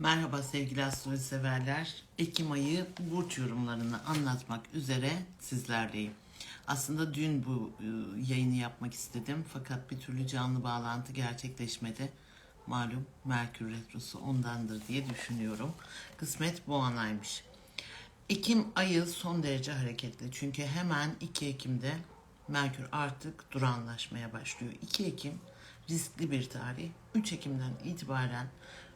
Merhaba sevgili astroloji severler. Ekim ayı burç yorumlarını anlatmak üzere sizlerleyim. Aslında dün bu e, yayını yapmak istedim fakat bir türlü canlı bağlantı gerçekleşmedi. Malum Merkür Retrosu ondandır diye düşünüyorum. Kısmet bu anaymış. Ekim ayı son derece hareketli. Çünkü hemen 2 Ekim'de Merkür artık duranlaşmaya başlıyor. 2 Ekim riskli bir tarih. 3 Ekim'den itibaren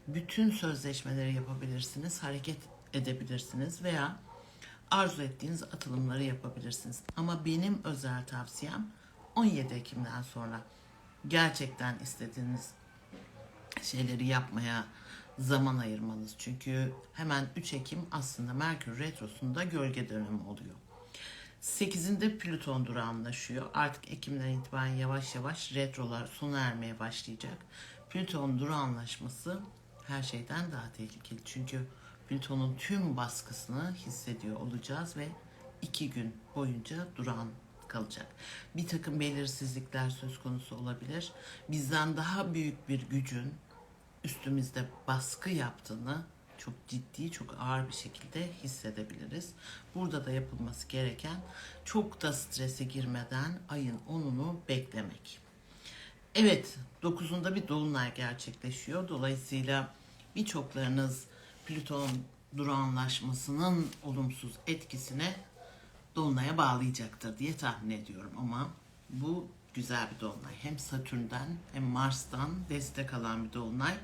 bütün sözleşmeleri yapabilirsiniz, hareket edebilirsiniz veya arzu ettiğiniz atılımları yapabilirsiniz. Ama benim özel tavsiyem 17 Ekim'den sonra gerçekten istediğiniz şeyleri yapmaya zaman ayırmanız. Çünkü hemen 3 Ekim aslında Merkür Retrosu'nda gölge dönemi oluyor. 8'inde Plüton durağanlaşıyor. Artık Ekim'den itibaren yavaş yavaş retrolar sona ermeye başlayacak. Plüton durağanlaşması her şeyden daha tehlikeli. Çünkü Plüton'un tüm baskısını hissediyor olacağız ve iki gün boyunca durağan kalacak. Bir takım belirsizlikler söz konusu olabilir. Bizden daha büyük bir gücün üstümüzde baskı yaptığını çok ciddi, çok ağır bir şekilde hissedebiliriz. Burada da yapılması gereken çok da strese girmeden ayın 10'unu beklemek. Evet, 9'unda bir dolunay gerçekleşiyor. Dolayısıyla birçoklarınız Plüton durağanlaşmasının olumsuz etkisine dolunaya bağlayacaktır diye tahmin ediyorum ama bu güzel bir dolunay. Hem Satürn'den hem Mars'tan destek alan bir dolunay.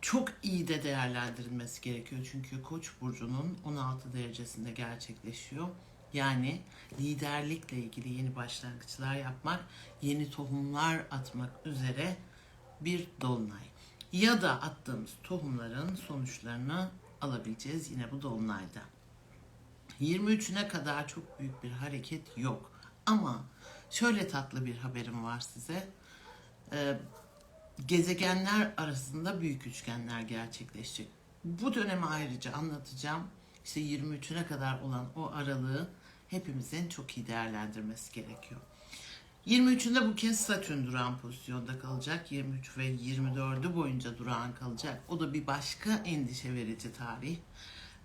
Çok iyi de değerlendirilmesi gerekiyor çünkü Koç burcunun 16 derecesinde gerçekleşiyor. Yani liderlikle ilgili yeni başlangıçlar yapmak, yeni tohumlar atmak üzere bir dolunay. Ya da attığımız tohumların sonuçlarını alabileceğiz yine bu dolunayda. 23'üne kadar çok büyük bir hareket yok. Ama şöyle tatlı bir haberim var size. Ee, gezegenler arasında büyük üçgenler gerçekleşecek. Bu dönemi ayrıca anlatacağım. İşte 23'üne kadar olan o aralığı hepimizin çok iyi değerlendirmesi gerekiyor. 23'ünde bu kez Satürn durağan pozisyonda kalacak. 23 ve 24'ü boyunca durağan kalacak. O da bir başka endişe verici tarih.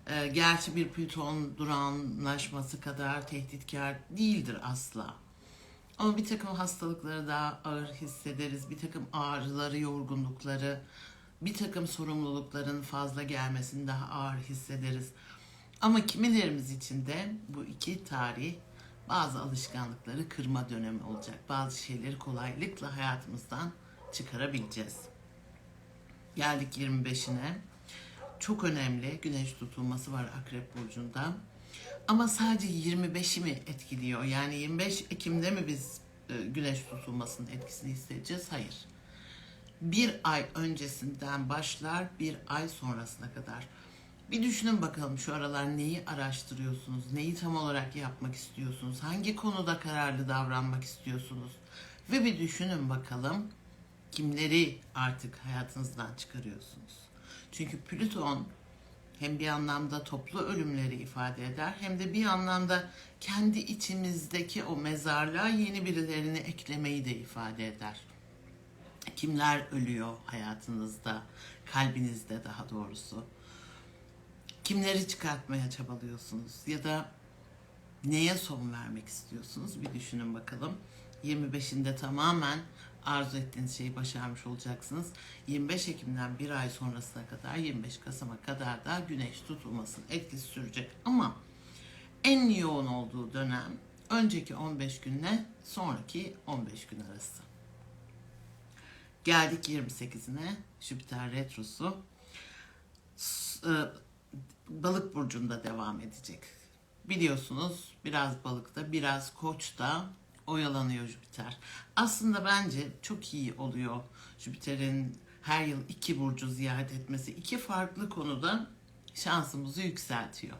Ee, gerçi bir Plüton durağanlaşması kadar tehditkar değildir asla. Ama bir takım hastalıkları daha ağır hissederiz. Bir takım ağrıları, yorgunlukları, bir takım sorumlulukların fazla gelmesini daha ağır hissederiz. Ama kimilerimiz için de bu iki tarih bazı alışkanlıkları kırma dönemi olacak. Bazı şeyleri kolaylıkla hayatımızdan çıkarabileceğiz. Geldik 25'ine. Çok önemli güneş tutulması var Akrep Burcu'nda. Ama sadece 25'i mi etkiliyor? Yani 25 Ekim'de mi biz e, güneş tutulmasının etkisini hissedeceğiz? Hayır. Bir ay öncesinden başlar, bir ay sonrasına kadar. Bir düşünün bakalım şu aralar neyi araştırıyorsunuz, neyi tam olarak yapmak istiyorsunuz, hangi konuda kararlı davranmak istiyorsunuz ve bir düşünün bakalım kimleri artık hayatınızdan çıkarıyorsunuz. Çünkü Plüton hem bir anlamda toplu ölümleri ifade eder hem de bir anlamda kendi içimizdeki o mezarlığa yeni birilerini eklemeyi de ifade eder. Kimler ölüyor hayatınızda, kalbinizde daha doğrusu? Kimleri çıkartmaya çabalıyorsunuz ya da neye son vermek istiyorsunuz? Bir düşünün bakalım. 25'inde tamamen arzu ettiğiniz şeyi başarmış olacaksınız. 25 Ekim'den bir ay sonrasına kadar 25 Kasım'a kadar da güneş tutulmasının etkisi sürecek. Ama en yoğun olduğu dönem önceki 15 günle sonraki 15 gün arası. Geldik 28'ine Jüpiter retrosu. Balık burcunda devam edecek. Biliyorsunuz biraz balıkta, biraz koçta oyalanıyor Jüpiter. Aslında bence çok iyi oluyor Jüpiter'in her yıl iki burcu ziyaret etmesi. iki farklı konuda şansımızı yükseltiyor.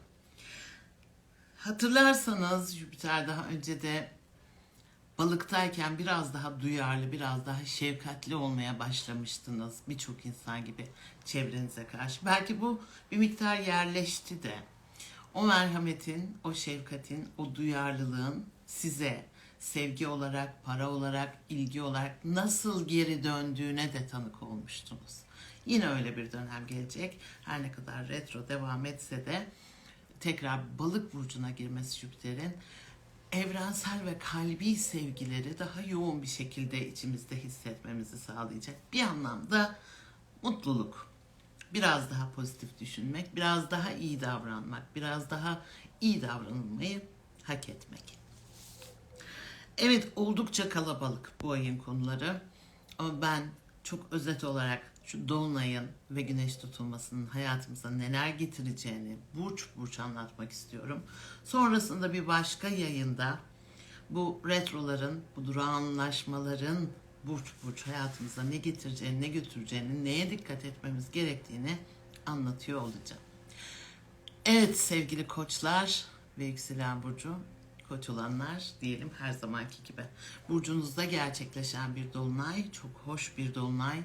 Hatırlarsanız Jüpiter daha önce de balıktayken biraz daha duyarlı, biraz daha şefkatli olmaya başlamıştınız. Birçok insan gibi çevrenize karşı. Belki bu bir miktar yerleşti de. O merhametin, o şefkatin, o duyarlılığın size sevgi olarak, para olarak, ilgi olarak nasıl geri döndüğüne de tanık olmuştunuz. Yine öyle bir dönem gelecek. Her ne kadar retro devam etse de tekrar balık burcuna girmesi Jüpiter'in evrensel ve kalbi sevgileri daha yoğun bir şekilde içimizde hissetmemizi sağlayacak. Bir anlamda mutluluk. Biraz daha pozitif düşünmek, biraz daha iyi davranmak, biraz daha iyi davranılmayı hak etmek. Evet oldukça kalabalık bu ayın konuları. Ama ben çok özet olarak şu Dolunay'ın ve Güneş tutulmasının hayatımıza neler getireceğini burç burç anlatmak istiyorum. Sonrasında bir başka yayında bu retroların, bu durağanlaşmaların burç burç hayatımıza ne getireceğini, ne götüreceğini, neye dikkat etmemiz gerektiğini anlatıyor olacağım. Evet sevgili koçlar ve yükselen burcu, koç olanlar diyelim her zamanki gibi. Burcunuzda gerçekleşen bir dolunay, çok hoş bir dolunay.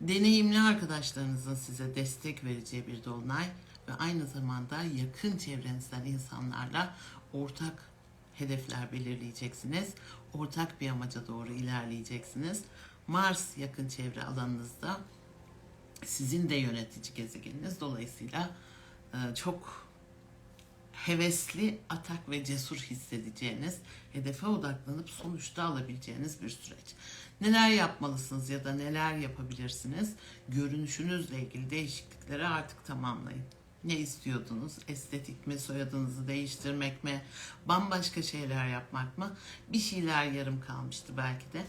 Deneyimli arkadaşlarınızın size destek vereceği bir dolunay ve aynı zamanda yakın çevrenizden insanlarla ortak hedefler belirleyeceksiniz. Ortak bir amaca doğru ilerleyeceksiniz. Mars yakın çevre alanınızda sizin de yönetici gezegeniniz dolayısıyla e, çok hevesli, atak ve cesur hissedeceğiniz, hedefe odaklanıp sonuçta alabileceğiniz bir süreç. Neler yapmalısınız ya da neler yapabilirsiniz? Görünüşünüzle ilgili değişiklikleri artık tamamlayın. Ne istiyordunuz? Estetik mi, soyadınızı değiştirmek mi, bambaşka şeyler yapmak mı? Bir şeyler yarım kalmıştı belki de.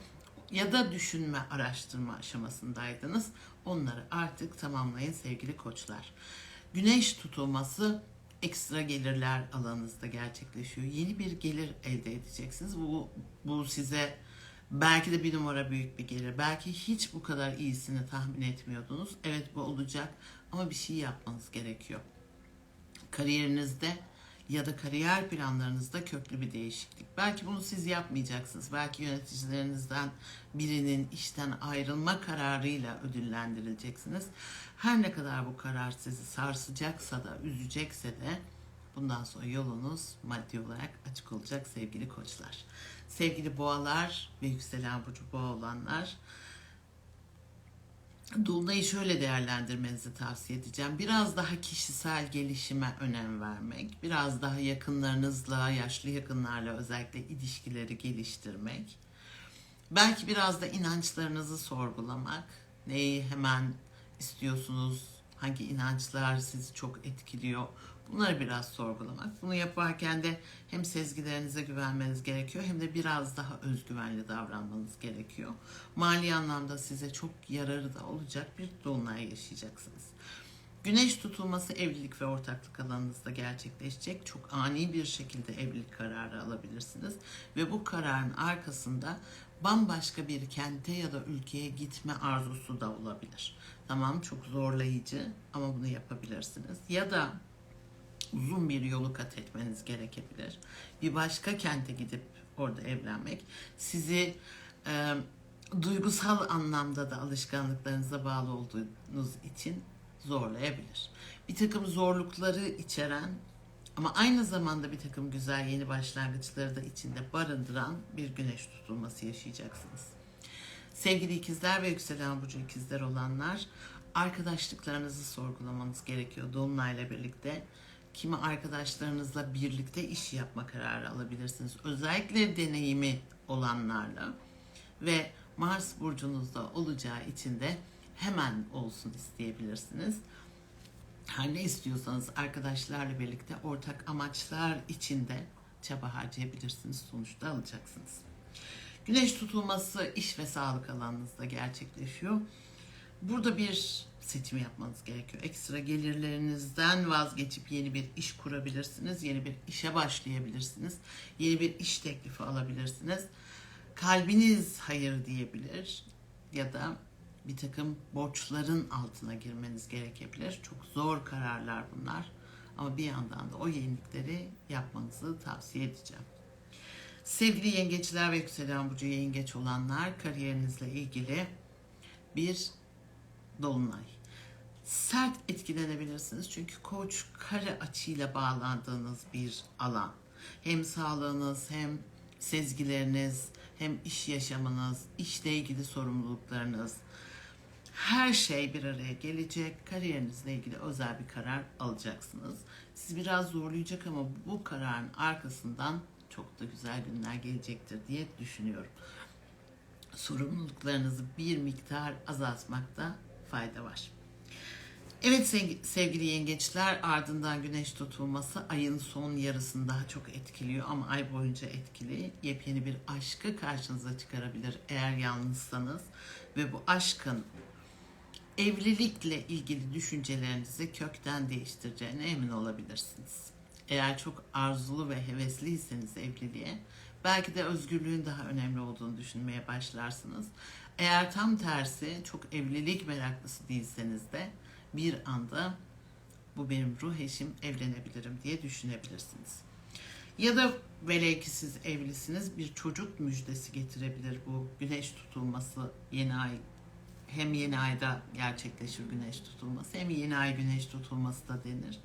Ya da düşünme, araştırma aşamasındaydınız. Onları artık tamamlayın sevgili koçlar. Güneş tutulması ekstra gelirler alanınızda gerçekleşiyor. Yeni bir gelir elde edeceksiniz. Bu, bu size belki de bir numara büyük bir gelir. Belki hiç bu kadar iyisini tahmin etmiyordunuz. Evet bu olacak ama bir şey yapmanız gerekiyor. Kariyerinizde ya da kariyer planlarınızda köklü bir değişiklik. Belki bunu siz yapmayacaksınız. Belki yöneticilerinizden birinin işten ayrılma kararıyla ödüllendirileceksiniz. Her ne kadar bu karar sizi sarsacaksa da, üzecekse de bundan sonra yolunuz maddi olarak açık olacak sevgili koçlar. Sevgili boğalar ve yükselen burcu boğa olanlar, Dolunay'ı şöyle değerlendirmenizi tavsiye edeceğim. Biraz daha kişisel gelişime önem vermek, biraz daha yakınlarınızla, yaşlı yakınlarla özellikle ilişkileri geliştirmek. Belki biraz da inançlarınızı sorgulamak. Neyi hemen istiyorsunuz? Hangi inançlar sizi çok etkiliyor? Bunları biraz sorgulamak. Bunu yaparken de hem sezgilerinize güvenmeniz gerekiyor hem de biraz daha özgüvenli davranmanız gerekiyor. Mali anlamda size çok yararı da olacak bir dolunay yaşayacaksınız. Güneş tutulması evlilik ve ortaklık alanınızda gerçekleşecek. Çok ani bir şekilde evlilik kararı alabilirsiniz ve bu kararın arkasında bambaşka bir kente ya da ülkeye gitme arzusu da olabilir. Tamam çok zorlayıcı ama bunu yapabilirsiniz. Ya da uzun bir yolu kat etmeniz gerekebilir. Bir başka kente gidip orada evlenmek sizi e, duygusal anlamda da alışkanlıklarınıza bağlı olduğunuz için zorlayabilir. Bir takım zorlukları içeren ama aynı zamanda bir takım güzel yeni başlangıçları da içinde barındıran bir güneş tutulması yaşayacaksınız. Sevgili ikizler ve yükselen burcu ikizler olanlar arkadaşlıklarınızı sorgulamanız gerekiyor Dolunay'la birlikte kimi arkadaşlarınızla birlikte iş yapma kararı alabilirsiniz. Özellikle deneyimi olanlarla ve Mars burcunuzda olacağı için de hemen olsun isteyebilirsiniz. Her ne istiyorsanız arkadaşlarla birlikte ortak amaçlar içinde çaba harcayabilirsiniz. Sonuçta alacaksınız. Güneş tutulması iş ve sağlık alanınızda gerçekleşiyor. Burada bir seçim yapmanız gerekiyor. Ekstra gelirlerinizden vazgeçip yeni bir iş kurabilirsiniz. Yeni bir işe başlayabilirsiniz. Yeni bir iş teklifi alabilirsiniz. Kalbiniz hayır diyebilir ya da bir takım borçların altına girmeniz gerekebilir. Çok zor kararlar bunlar. Ama bir yandan da o yenilikleri yapmanızı tavsiye edeceğim. Sevgili yengeçler ve yükselen burcu yengeç olanlar kariyerinizle ilgili bir dolunay. Sert etkilenebilirsiniz çünkü koç kare açıyla bağlandığınız bir alan. Hem sağlığınız hem sezgileriniz hem iş yaşamınız, işle ilgili sorumluluklarınız, her şey bir araya gelecek. Kariyerinizle ilgili özel bir karar alacaksınız. Siz biraz zorlayacak ama bu kararın arkasından çok da güzel günler gelecektir diye düşünüyorum. Sorumluluklarınızı bir miktar azaltmakta fayda var. Evet sevgi- sevgili yengeçler ardından güneş tutulması ayın son yarısını daha çok etkiliyor ama ay boyunca etkili. Yepyeni bir aşkı karşınıza çıkarabilir eğer yalnızsanız ve bu aşkın evlilikle ilgili düşüncelerinizi kökten değiştireceğine emin olabilirsiniz. Eğer çok arzulu ve hevesliyseniz evliliğe belki de özgürlüğün daha önemli olduğunu düşünmeye başlarsınız. Eğer tam tersi çok evlilik meraklısı değilseniz de bir anda bu benim ruh eşim evlenebilirim diye düşünebilirsiniz. Ya da velev ki siz evlisiniz bir çocuk müjdesi getirebilir bu güneş tutulması yeni ay hem yeni ayda gerçekleşir güneş tutulması hem yeni ay güneş tutulması da denir.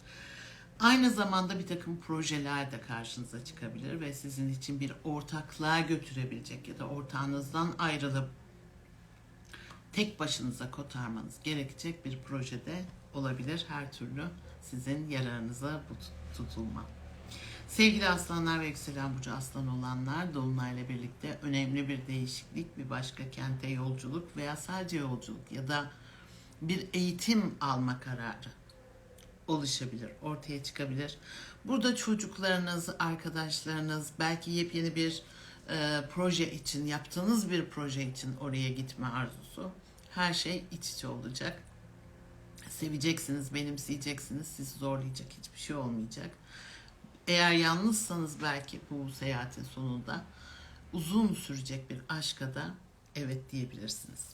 Aynı zamanda bir takım projeler de karşınıza çıkabilir ve sizin için bir ortaklığa götürebilecek ya da ortağınızdan ayrılıp tek başınıza kotarmanız gerekecek bir projede olabilir her türlü sizin yararınıza bu tut- tutulma. Sevgili aslanlar ve yükselen burcu aslan olanlar dolunayla birlikte önemli bir değişiklik, bir başka kente yolculuk veya sadece yolculuk ya da bir eğitim alma kararı oluşabilir, ortaya çıkabilir. Burada çocuklarınız, arkadaşlarınız, belki yepyeni bir e, proje için, yaptığınız bir proje için oraya gitme arzusu. Her şey iç içe olacak. Seveceksiniz, benimseyeceksiniz. Sizi zorlayacak hiçbir şey olmayacak. Eğer yalnızsanız belki bu seyahatin sonunda uzun sürecek bir aşka da evet diyebilirsiniz.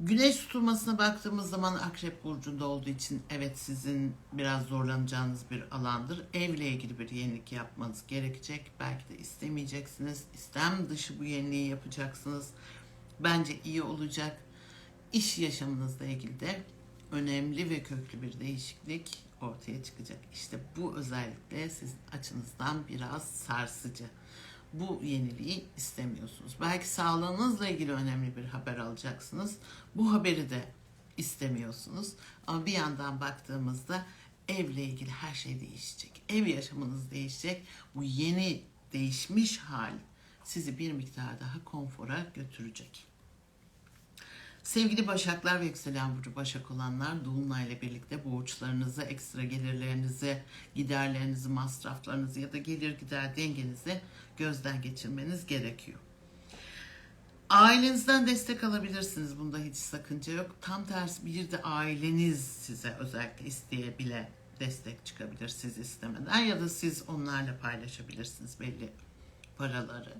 Güneş tutulmasına baktığımız zaman Akrep Burcu'nda olduğu için evet sizin biraz zorlanacağınız bir alandır. Evle ilgili bir yenilik yapmanız gerekecek. Belki de istemeyeceksiniz. İstem dışı bu yeniliği yapacaksınız. Bence iyi olacak. İş yaşamınızla ilgili de önemli ve köklü bir değişiklik ortaya çıkacak. İşte bu özellikle sizin açınızdan biraz sarsıcı. Bu yeniliği istemiyorsunuz. Belki sağlığınızla ilgili önemli bir haber alacaksınız. Bu haberi de istemiyorsunuz. Ama bir yandan baktığımızda evle ilgili her şey değişecek. Ev yaşamınız değişecek. Bu yeni değişmiş hal sizi bir miktar daha konfora götürecek. Sevgili Başaklar ve yükselen burcu Başak olanlar Dolunay'la birlikte borçlarınızı, ekstra gelirlerinizi, giderlerinizi, masraflarınızı ya da gelir gider dengenizi gözden geçirmeniz gerekiyor. Ailenizden destek alabilirsiniz. Bunda hiç sakınca yok. Tam tersi bir de aileniz size özellikle isteyebile destek çıkabilir siz istemeden ya da siz onlarla paylaşabilirsiniz belli paraları.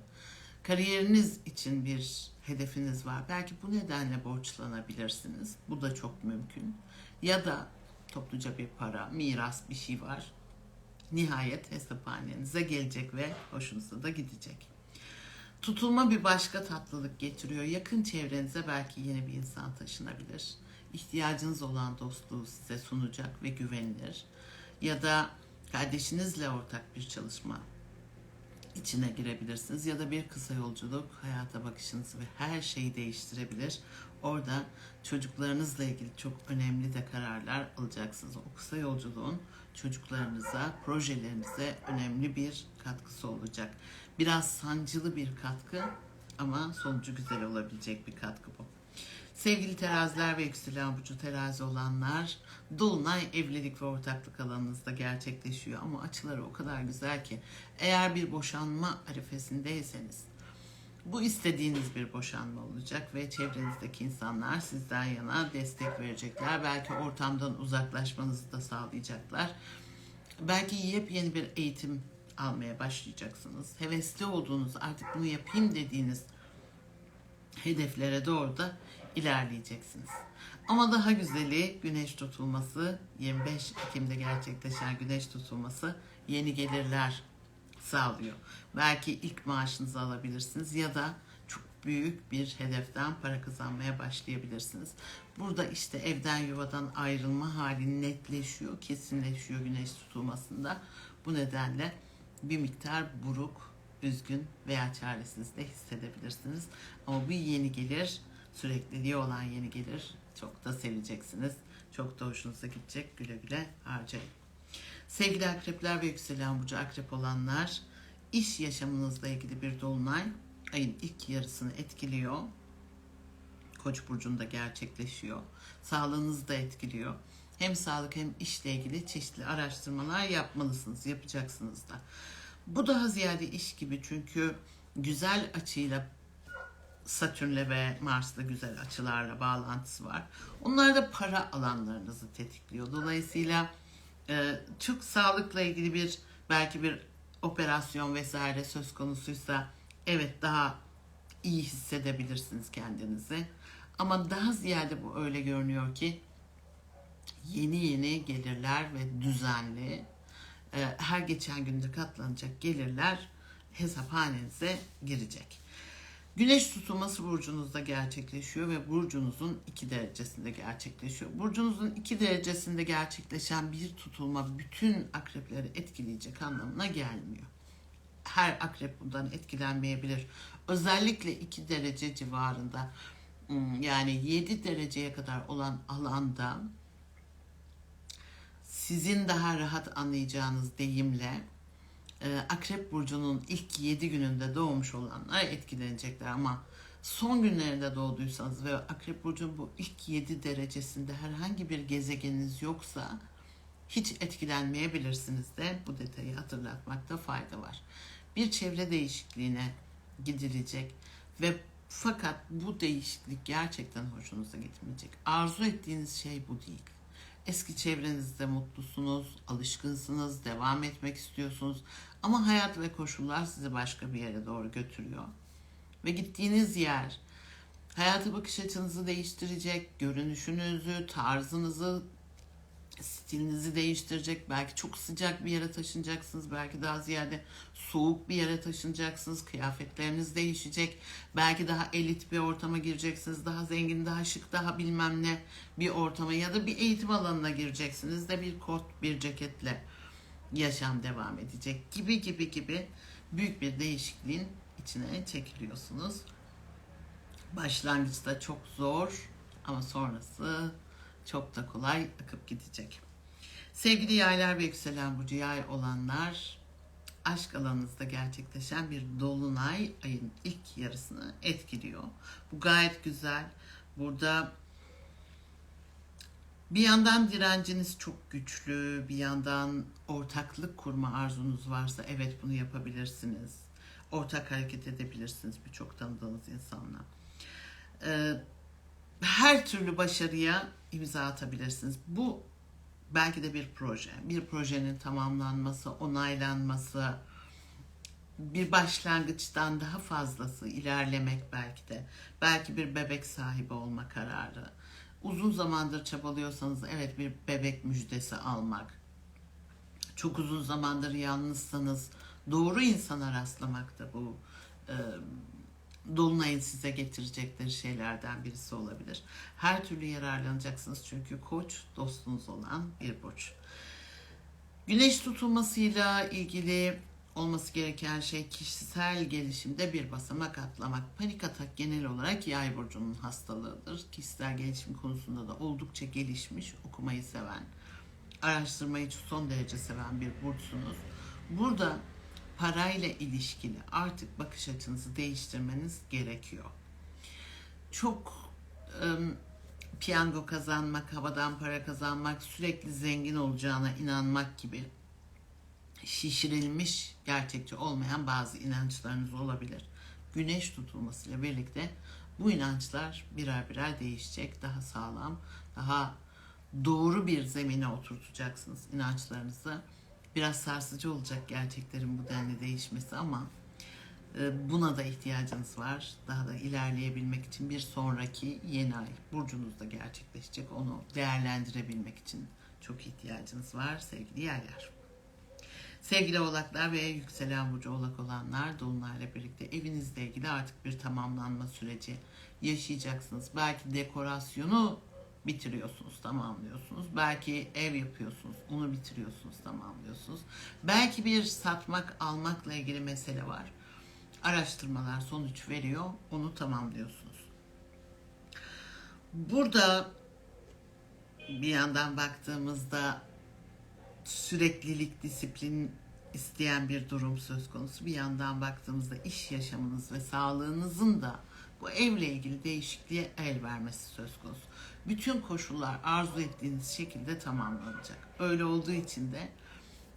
Kariyeriniz için bir hedefiniz var. Belki bu nedenle borçlanabilirsiniz. Bu da çok mümkün. Ya da topluca bir para, miras bir şey var. Nihayet hesaphanenize gelecek ve hoşunuza da gidecek. Tutulma bir başka tatlılık getiriyor. Yakın çevrenize belki yeni bir insan taşınabilir. İhtiyacınız olan dostluğu size sunacak ve güvenilir. Ya da kardeşinizle ortak bir çalışma içine girebilirsiniz ya da bir kısa yolculuk hayata bakışınızı ve her şeyi değiştirebilir. Orada çocuklarınızla ilgili çok önemli de kararlar alacaksınız. O kısa yolculuğun çocuklarınıza, projelerinize önemli bir katkısı olacak. Biraz sancılı bir katkı ama sonucu güzel olabilecek bir katkı bu. Sevgili teraziler ve yükselen burcu terazi olanlar, Dolunay evlilik ve ortaklık alanınızda gerçekleşiyor ama açıları o kadar güzel ki eğer bir boşanma arifesindeyseniz bu istediğiniz bir boşanma olacak ve çevrenizdeki insanlar sizden yana destek verecekler. Belki ortamdan uzaklaşmanızı da sağlayacaklar. Belki yepyeni bir eğitim almaya başlayacaksınız. Hevesli olduğunuz artık bunu yapayım dediğiniz hedeflere doğru da ilerleyeceksiniz. Ama daha güzeli güneş tutulması 25 Ekim'de gerçekleşen güneş tutulması yeni gelirler sağlıyor. Belki ilk maaşınızı alabilirsiniz ya da çok büyük bir hedeften para kazanmaya başlayabilirsiniz. Burada işte evden yuvadan ayrılma hali netleşiyor, kesinleşiyor güneş tutulmasında. Bu nedenle bir miktar buruk, üzgün veya çaresiz de hissedebilirsiniz. Ama bu yeni gelir Sürekliliği olan yeni gelir. Çok da seveceksiniz. Çok da hoşunuza gidecek. Güle güle harcayın. Sevgili akrepler ve yükselen burcu akrep olanlar, iş yaşamınızla ilgili bir dolunay ayın ilk yarısını etkiliyor. Koç burcunda gerçekleşiyor. Sağlığınızı da etkiliyor. Hem sağlık hem işle ilgili çeşitli araştırmalar yapmalısınız, yapacaksınız da. Bu daha ziyade iş gibi çünkü güzel açıyla Satürn'le ve Mars'la güzel açılarla bağlantısı var. Onlar da para alanlarınızı tetikliyor. Dolayısıyla e, çok sağlıkla ilgili bir belki bir operasyon vesaire söz konusuysa evet daha iyi hissedebilirsiniz kendinizi. Ama daha ziyade bu öyle görünüyor ki yeni yeni gelirler ve düzenli e, her geçen günde katlanacak gelirler hesaphanenize girecek. Güneş tutulması burcunuzda gerçekleşiyor ve burcunuzun iki derecesinde gerçekleşiyor. Burcunuzun iki derecesinde gerçekleşen bir tutulma bütün akrepleri etkileyecek anlamına gelmiyor. Her akrep bundan etkilenmeyebilir. Özellikle iki derece civarında hmm, yani 7 dereceye kadar olan alanda sizin daha rahat anlayacağınız deyimle Akrep Burcu'nun ilk 7 gününde doğmuş olanlar etkilenecekler ama son günlerinde doğduysanız ve Akrep Burcu'nun bu ilk 7 derecesinde herhangi bir gezegeniniz yoksa hiç etkilenmeyebilirsiniz de bu detayı hatırlatmakta fayda var. Bir çevre değişikliğine gidilecek ve fakat bu değişiklik gerçekten hoşunuza gitmeyecek. Arzu ettiğiniz şey bu değil. Eski çevrenizde mutlusunuz, alışkınsınız, devam etmek istiyorsunuz. Ama hayat ve koşullar sizi başka bir yere doğru götürüyor. Ve gittiğiniz yer hayata bakış açınızı değiştirecek, görünüşünüzü, tarzınızı, stilinizi değiştirecek. Belki çok sıcak bir yere taşınacaksınız, belki daha ziyade soğuk bir yere taşınacaksınız. Kıyafetleriniz değişecek. Belki daha elit bir ortama gireceksiniz. Daha zengin, daha şık, daha bilmem ne bir ortama ya da bir eğitim alanına gireceksiniz de bir kot, bir ceketle yaşam devam edecek gibi gibi gibi büyük bir değişikliğin içine çekiliyorsunuz. Başlangıçta çok zor ama sonrası çok da kolay akıp gidecek. Sevgili yaylar ve yükselen burcu yay olanlar aşk alanınızda gerçekleşen bir dolunay ayın ilk yarısını etkiliyor. Bu gayet güzel. Burada bir yandan direnciniz çok güçlü, bir yandan ortaklık kurma arzunuz varsa evet bunu yapabilirsiniz. Ortak hareket edebilirsiniz birçok tanıdığınız insanla. Ee, her türlü başarıya imza atabilirsiniz. Bu belki de bir proje. Bir projenin tamamlanması, onaylanması, bir başlangıçtan daha fazlası ilerlemek belki de. Belki bir bebek sahibi olma kararı. Uzun zamandır çabalıyorsanız evet bir bebek müjdesi almak. Çok uzun zamandır yalnızsanız doğru insana rastlamak da bu Dolunay'ın size getirecekleri şeylerden birisi olabilir. Her türlü yararlanacaksınız çünkü koç dostunuz olan bir burç. Güneş tutulmasıyla ilgili olması gereken şey kişisel gelişimde bir basamak atlamak. Panik atak genel olarak yay burcunun hastalığıdır. Kişisel gelişim konusunda da oldukça gelişmiş, okumayı seven, araştırmayı son derece seven bir burçsunuz. Burada parayla ilişkili artık bakış açınızı değiştirmeniz gerekiyor. Çok ım, piyango kazanmak, havadan para kazanmak, sürekli zengin olacağına inanmak gibi şişirilmiş, gerçekçi olmayan bazı inançlarınız olabilir. Güneş tutulmasıyla birlikte bu inançlar birer birer değişecek, daha sağlam, daha doğru bir zemine oturtacaksınız inançlarınızı biraz sarsıcı olacak gerçeklerin bu denli değişmesi ama e, buna da ihtiyacınız var. Daha da ilerleyebilmek için bir sonraki yeni ay burcunuzda gerçekleşecek. Onu değerlendirebilmek için çok ihtiyacınız var sevgili yerler. Sevgili oğlaklar ve yükselen burcu oğlak olanlar dolunayla birlikte evinizle ilgili artık bir tamamlanma süreci yaşayacaksınız. Belki dekorasyonu bitiriyorsunuz, tamamlıyorsunuz. Belki ev yapıyorsunuz, onu bitiriyorsunuz, tamamlıyorsunuz. Belki bir satmak, almakla ilgili mesele var. Araştırmalar sonuç veriyor, onu tamamlıyorsunuz. Burada bir yandan baktığımızda süreklilik, disiplin isteyen bir durum söz konusu. Bir yandan baktığımızda iş yaşamınız ve sağlığınızın da bu evle ilgili değişikliğe el vermesi söz konusu. Bütün koşullar arzu ettiğiniz şekilde tamamlanacak. Öyle olduğu için de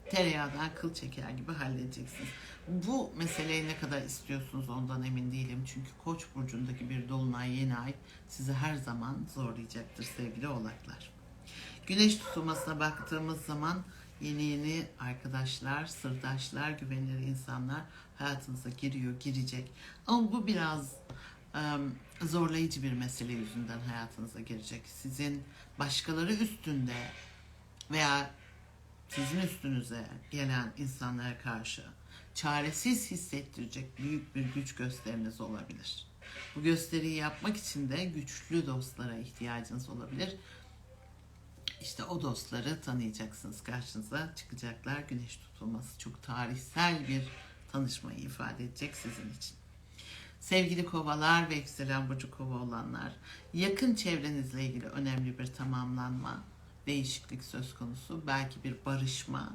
tereyağdan kıl çeker gibi halledeceksiniz. Bu meseleyi ne kadar istiyorsunuz ondan emin değilim. Çünkü Koç burcundaki bir dolunay yeni ay sizi her zaman zorlayacaktır sevgili oğlaklar. Güneş tutulmasına baktığımız zaman yeni yeni arkadaşlar, sırdaşlar, güvenilir insanlar hayatınıza giriyor, girecek. Ama bu biraz zorlayıcı bir mesele yüzünden hayatınıza girecek. Sizin başkaları üstünde veya sizin üstünüze gelen insanlara karşı çaresiz hissettirecek büyük bir güç gösteriniz olabilir. Bu gösteriyi yapmak için de güçlü dostlara ihtiyacınız olabilir. İşte o dostları tanıyacaksınız. Karşınıza çıkacaklar. Güneş tutulması çok tarihsel bir tanışmayı ifade edecek sizin için. Sevgili kovalar ve yükselen burcu kova olanlar, yakın çevrenizle ilgili önemli bir tamamlanma, değişiklik söz konusu. Belki bir barışma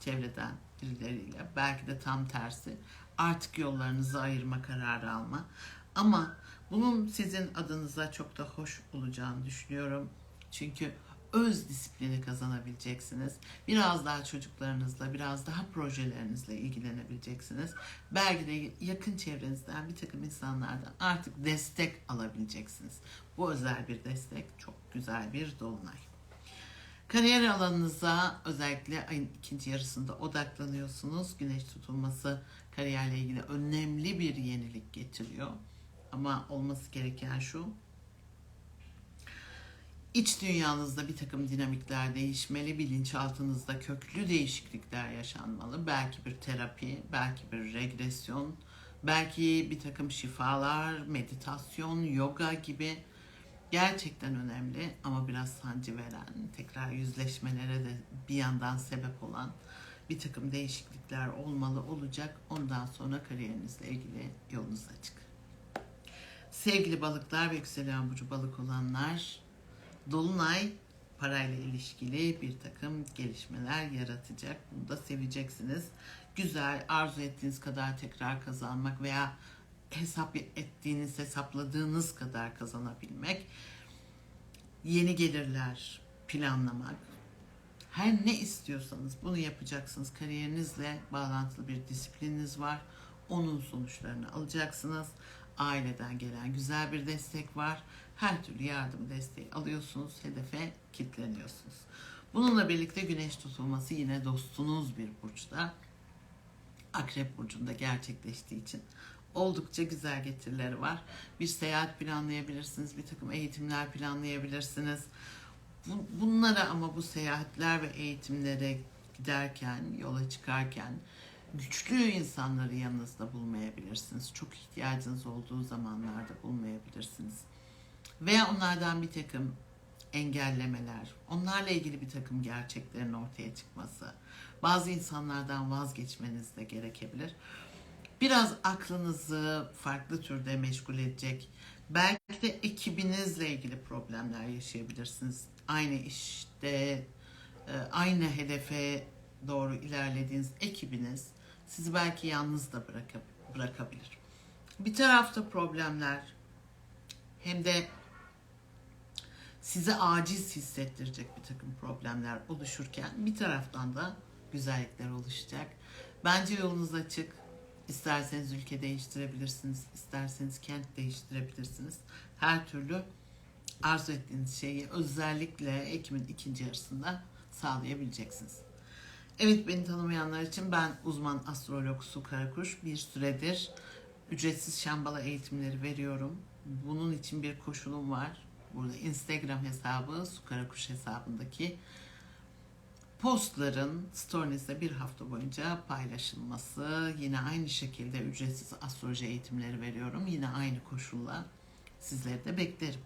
çevreden birileriyle, belki de tam tersi artık yollarınızı ayırma kararı alma. Ama bunun sizin adınıza çok da hoş olacağını düşünüyorum. Çünkü öz disiplini kazanabileceksiniz. Biraz daha çocuklarınızla, biraz daha projelerinizle ilgilenebileceksiniz. Belki de yakın çevrenizden bir takım insanlardan artık destek alabileceksiniz. Bu özel bir destek, çok güzel bir dolunay. Kariyer alanınıza özellikle ayın ikinci yarısında odaklanıyorsunuz. Güneş tutulması kariyerle ilgili önemli bir yenilik getiriyor. Ama olması gereken şu, İç dünyanızda bir takım dinamikler değişmeli, bilinçaltınızda köklü değişiklikler yaşanmalı. Belki bir terapi, belki bir regresyon, belki bir takım şifalar, meditasyon, yoga gibi gerçekten önemli ama biraz sancı veren, tekrar yüzleşmelere de bir yandan sebep olan bir takım değişiklikler olmalı olacak. Ondan sonra kariyerinizle ilgili yolunuz açık. Sevgili balıklar ve yükselen burcu balık olanlar, Dolunay parayla ilişkili bir takım gelişmeler yaratacak. Bunu da seveceksiniz. Güzel, arzu ettiğiniz kadar tekrar kazanmak veya hesap ettiğiniz, hesapladığınız kadar kazanabilmek. Yeni gelirler planlamak. Her ne istiyorsanız bunu yapacaksınız. Kariyerinizle bağlantılı bir disiplininiz var. Onun sonuçlarını alacaksınız. Aileden gelen güzel bir destek var her türlü yardım desteği alıyorsunuz, hedefe kilitleniyorsunuz. Bununla birlikte güneş tutulması yine dostunuz bir burçta. Akrep burcunda gerçekleştiği için oldukça güzel getirileri var. Bir seyahat planlayabilirsiniz, bir takım eğitimler planlayabilirsiniz. Bunlara ama bu seyahatler ve eğitimlere giderken, yola çıkarken güçlü insanları yanınızda bulmayabilirsiniz. Çok ihtiyacınız olduğu zamanlarda bulmayabilirsiniz veya onlardan bir takım engellemeler, onlarla ilgili bir takım gerçeklerin ortaya çıkması, bazı insanlardan vazgeçmeniz de gerekebilir. Biraz aklınızı farklı türde meşgul edecek, belki de ekibinizle ilgili problemler yaşayabilirsiniz. Aynı işte, e, aynı hedefe doğru ilerlediğiniz ekibiniz sizi belki yalnız da bırakabilir. Bir tarafta problemler hem de size aciz hissettirecek bir takım problemler oluşurken bir taraftan da güzellikler oluşacak. Bence yolunuz açık. İsterseniz ülke değiştirebilirsiniz, isterseniz kent değiştirebilirsiniz. Her türlü arzu ettiğiniz şeyi özellikle Ekim'in ikinci yarısında sağlayabileceksiniz. Evet beni tanımayanlar için ben uzman astrolog Su Karakuş. Bir süredir ücretsiz şambala eğitimleri veriyorum. Bunun için bir koşulum var burada Instagram hesabı Su Karakuş hesabındaki postların storynizde bir hafta boyunca paylaşılması. Yine aynı şekilde ücretsiz astroloji eğitimleri veriyorum. Yine aynı koşulla sizleri de beklerim.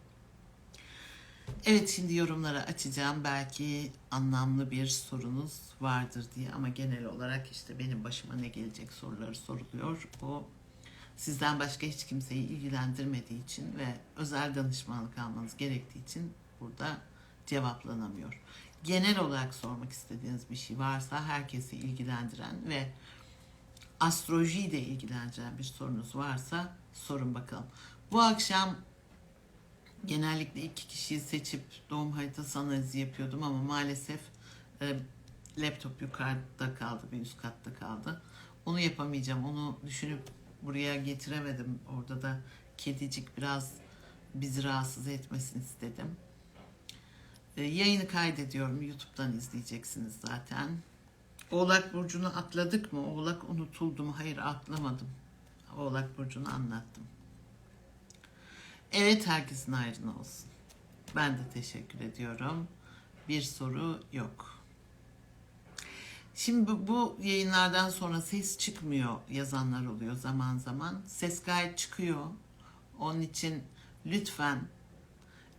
Evet şimdi yorumlara açacağım. Belki anlamlı bir sorunuz vardır diye ama genel olarak işte benim başıma ne gelecek soruları soruluyor. O Sizden başka hiç kimseyi ilgilendirmediği için ve özel danışmanlık almanız gerektiği için burada cevaplanamıyor. Genel olarak sormak istediğiniz bir şey varsa herkesi ilgilendiren ve astrolojiyi de ilgilendiren bir sorunuz varsa sorun bakalım. Bu akşam genellikle iki kişiyi seçip doğum haritası analizi yapıyordum ama maalesef e, laptop yukarıda kaldı, bir üst katta kaldı. Onu yapamayacağım. Onu düşünüp buraya getiremedim. Orada da kedicik biraz bizi rahatsız etmesin istedim. E, yayını kaydediyorum. YouTube'dan izleyeceksiniz zaten. Oğlak Burcu'nu atladık mı? Oğlak unutuldu mu? Hayır atlamadım. Oğlak Burcu'nu anlattım. Evet herkesin ayrına olsun. Ben de teşekkür ediyorum. Bir soru yok. Şimdi bu, bu yayınlardan sonra ses çıkmıyor yazanlar oluyor zaman zaman. Ses gayet çıkıyor. Onun için lütfen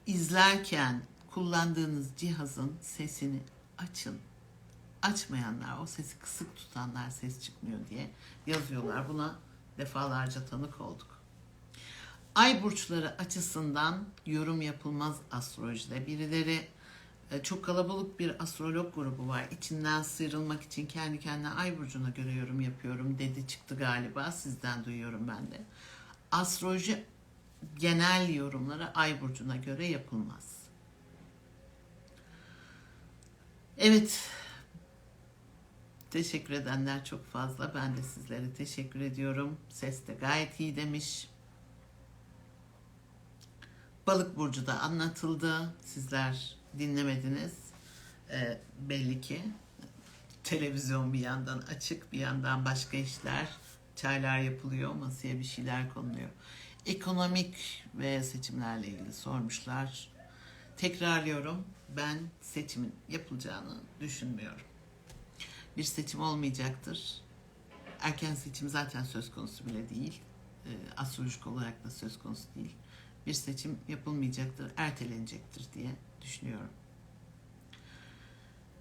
izlerken kullandığınız cihazın sesini açın. Açmayanlar, o sesi kısık tutanlar ses çıkmıyor diye yazıyorlar. Buna defalarca tanık olduk. Ay burçları açısından yorum yapılmaz astrolojide. Birileri çok kalabalık bir astrolog grubu var. İçinden sıyrılmak için kendi kendine ay burcuna göre yorum yapıyorum dedi çıktı galiba. Sizden duyuyorum ben de. Astroloji genel yorumları ay burcuna göre yapılmaz. Evet. Teşekkür edenler çok fazla. Ben de sizlere teşekkür ediyorum. Ses de gayet iyi demiş. Balık burcu da anlatıldı. Sizler dinlemediniz. Ee, belli ki televizyon bir yandan açık, bir yandan başka işler, çaylar yapılıyor, masaya bir şeyler konuluyor. Ekonomik ve seçimlerle ilgili sormuşlar. Tekrarlıyorum. Ben seçimin yapılacağını düşünmüyorum. Bir seçim olmayacaktır. Erken seçim zaten söz konusu bile değil. E, astrolojik olarak da söz konusu değil. Bir seçim yapılmayacaktır, ertelenecektir diye düşünüyorum.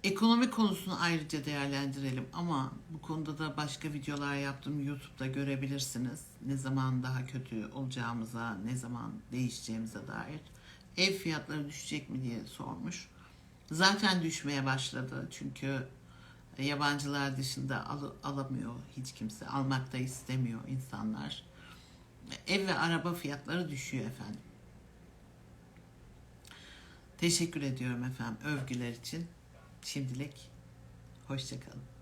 Ekonomi konusunu ayrıca değerlendirelim ama bu konuda da başka videolar yaptım. YouTube'da görebilirsiniz. Ne zaman daha kötü olacağımıza, ne zaman değişeceğimize dair. Ev fiyatları düşecek mi diye sormuş. Zaten düşmeye başladı çünkü yabancılar dışında al, alamıyor hiç kimse. Almak da istemiyor insanlar. Ev ve araba fiyatları düşüyor efendim. Teşekkür ediyorum efendim övgüler için. Şimdilik hoşçakalın.